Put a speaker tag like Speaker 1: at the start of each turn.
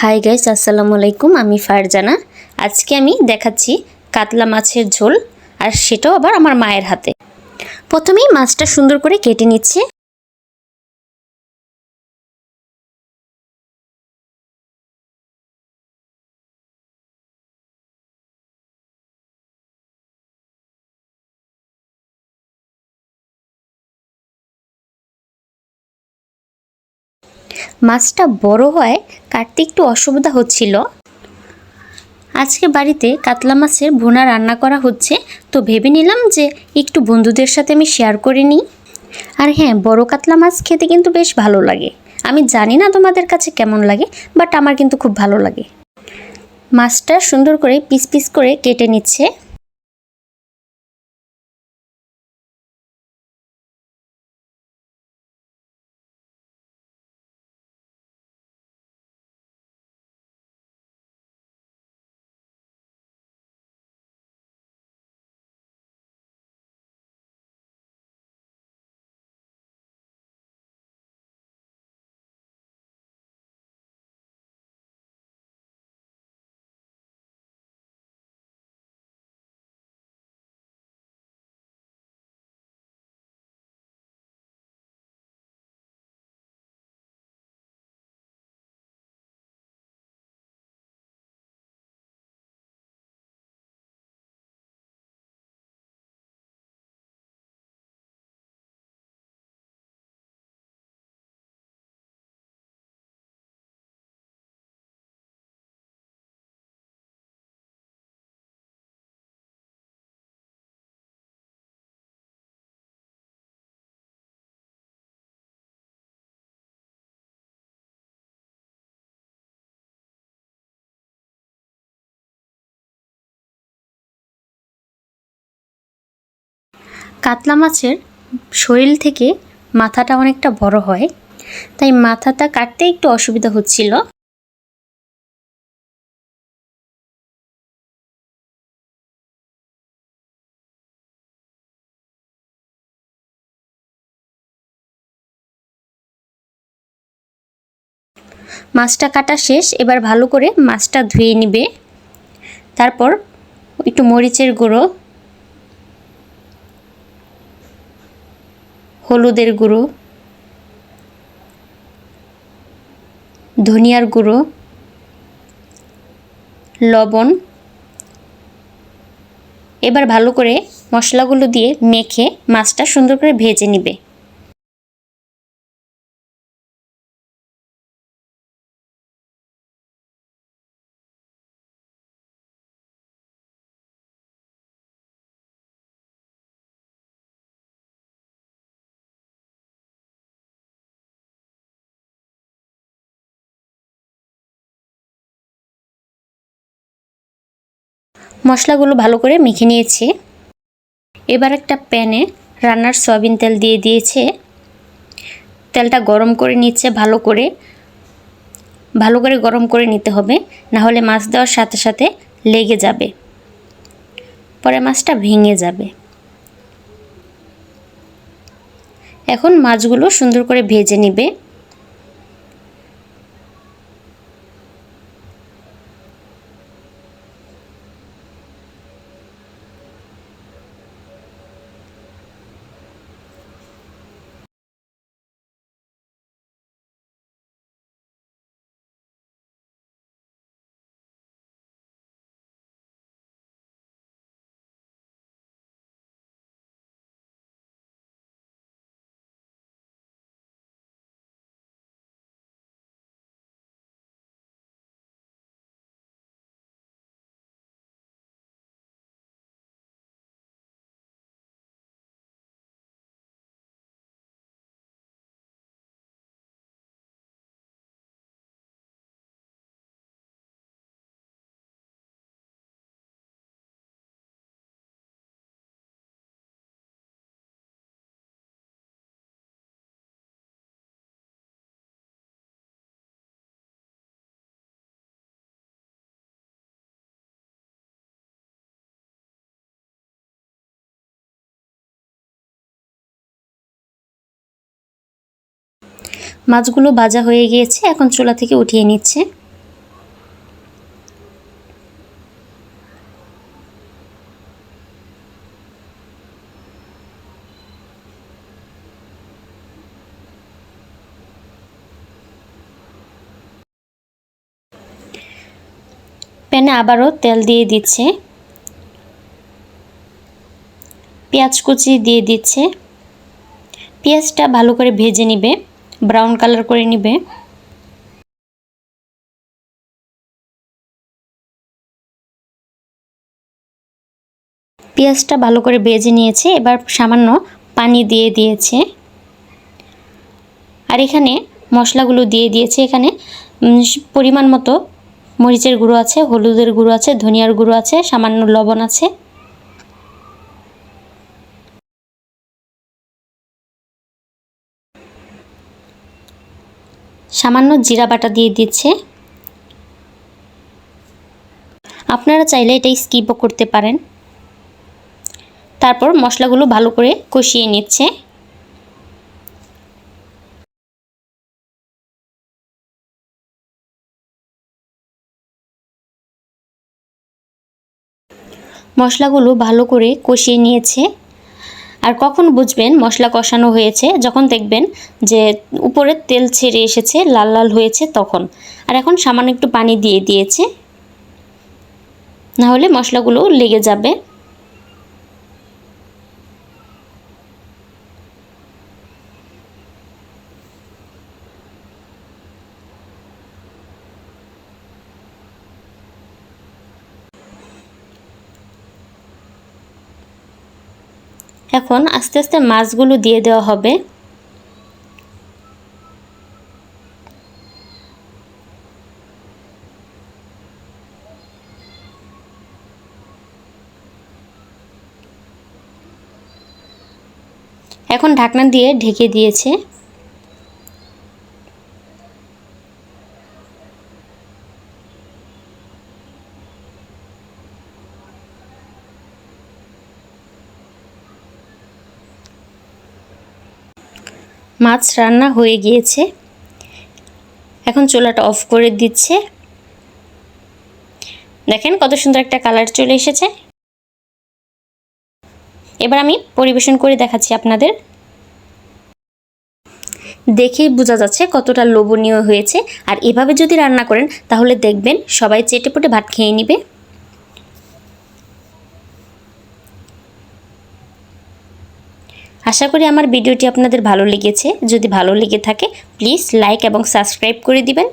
Speaker 1: Hi guys আসসালামু আলাইকুম, আমি ফারজানা। আজকে আমি দেখাচ্ছি কাতলা মাছের ঝোল, আর সেটাও আবার আমার মায়ের হাতে। প্রথমেই মাছটা সুন্দর করে কেটে নিচ্ছে। মাছটা বড় হয়, কাটতে একটু অসুবিধা হচ্ছিল। আজকে বাড়িতে কাতলা মাছের ভুনা রান্না করা হচ্ছে, তো ভেবে নিলাম যে একটু বন্ধুদের সাথে আমি শেয়ার করে নিই। আর হ্যাঁ বড় কাতলা মাছ খেতে কিন্তু বেশ ভালো লাগে। আমি জানি না তোমাদের কাছে কেমন লাগে বাট আমার কিন্তু খুব ভালো লাগে। মাছটা সুন্দর করে পিস পিস করে কেটে নিচ্ছে। কাতলা মাছের শরীর থেকে মাথাটা অনেকটা বড় হয়, তাই মাথাটা কাটতে একটু অসুবিধা হচ্ছিল। মাছটা কাটা শেষ, এবার ভালো করে মাছটা ধুয়ে নিবে। তারপর একটু মরিচের গুঁড়ো হলুদের গুঁড়ো, ধনিয়ার গুঁড়ো, লবণ। এবার ভালো করে মশলাগুলো দিয়ে মেখে মাছটা সুন্দর করে ভেজে নিবে। মশলাগুলো ভালো করে মেখে নিয়েছি। এবার একটা প্যানে রান্নার সয়াবিন তেল দিয়ে দিয়েছে। তেলটা গরম করে নিচ্ছে, ভালো করে ভালো করে গরম করে নিতে হবে না হলে মাছ দেওয়ার সাথে সাথে লেগে যাবে। পরে মাছটা ভেঙে যাবে। এখন মাছগুলো সুন্দর করে ভেজে নিবে। মাছগুলো ভাজা হয়ে গিয়েছে, এখন চুলা থেকে উঠিয়ে নিচ্ছে। প্যানে আবারও তেল দিয়ে দিচ্ছে। পেঁয়াজ কুচি দিয়ে দিচ্ছে। পেঁয়াজটা ভালো করে ভেজে নিবে। ব্রাউন কালার করে নিবে। পেঁয়াজটা ভালো করে ভেজে নিয়েছে, এবার সামান্য পানি দিয়ে দিয়েছে। আর এখানে মশলাগুলো দিয়ে দিয়েছে, এখানে পরিমাণ মতো মরিচের গুঁড়ো আছে, হলুদের গুঁড়ো আছে, ধনিয়ার গুঁড়ো আছে, সামান্য লবণ আছে। সামান্য জিরা বাটা দিয়ে দিচ্ছে। আপনারা চাইলে এটাই স্কিপও করতে পারেন। তারপর মশলাগুলো ভালো করে কষিয়ে নিচ্ছে। মশলাগুলো ভালো করে কষিয়ে নিয়েছে। আর কখন বুঝবেন মশলা কষানো হয়েছে? যখন দেখবেন যে উপরে তেল ছেড়ে এসেছে, লাল লাল হয়েছে, তখন। আর এখন সামান্য একটু পানি দিয়ে দিয়েছে। নাহলে মশলাগুলো লেগে যাবে। এখন আস্তে আস্তে মাছগুলো দিয়ে দেওয়া হবে। এখন ঢাকনা দিয়ে ঢেকে দিয়েছে। মাছ রান্না হয়ে গিয়েছে। এখন চুলাটা অফ করে দিচ্ছে। দেখেন কত সুন্দর একটা কালার চলে এসেছে। এবার আমি পরিবেশন করে দেখাচ্ছি আপনাদের। দেখেই বোঝা যাচ্ছে কতটা লোভনীয় হয়েছে। আর এভাবে যদি রান্না করেন, তাহলে দেখবেন সবাই চেটেপুটে ভাত খেয়ে নিবে। আশা করি আমার ভিডিওটি আপনাদের ভালো লেগেছে। যদি ভালো লেগে থাকে প্লিজ লাইক এবং সাবস্ক্রাইব করে দিবেন।